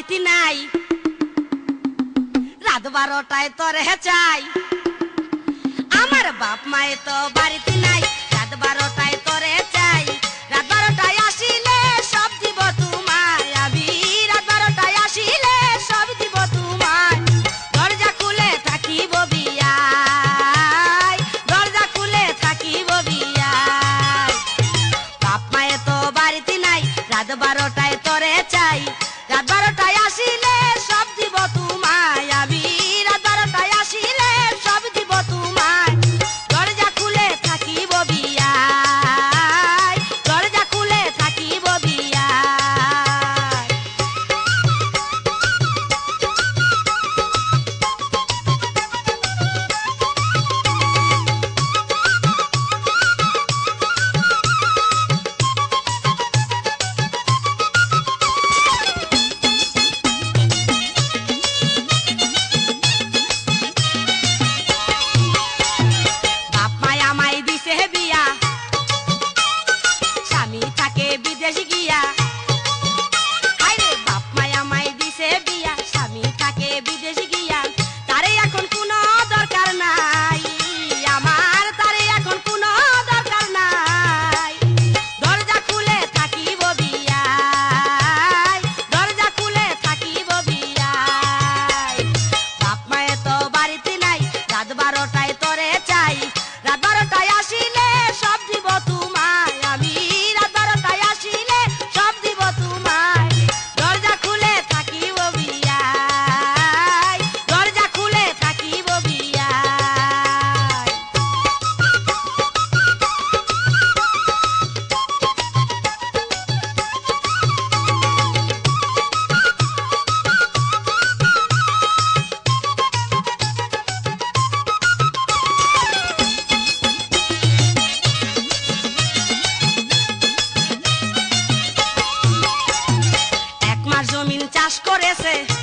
রীতি নাই। রাত বারোটায় তরে চাই। আমার বাপ মায়ের তো বাড়িতে নাই। রাত বারোটায় তরে চাই। রাত বারোটায় আসিলে সব দিব তোমায় আমি। রাত বারোটায় আসিলে সব দিব তোমায়। দরজা খুলে থাকিব বিয়াই দরজা খুলে থাকিব বিয়াই বাপ মায়ের তো বাড়িতে নাই। রাত বারোটায় chiquilla. চাষ করেছে।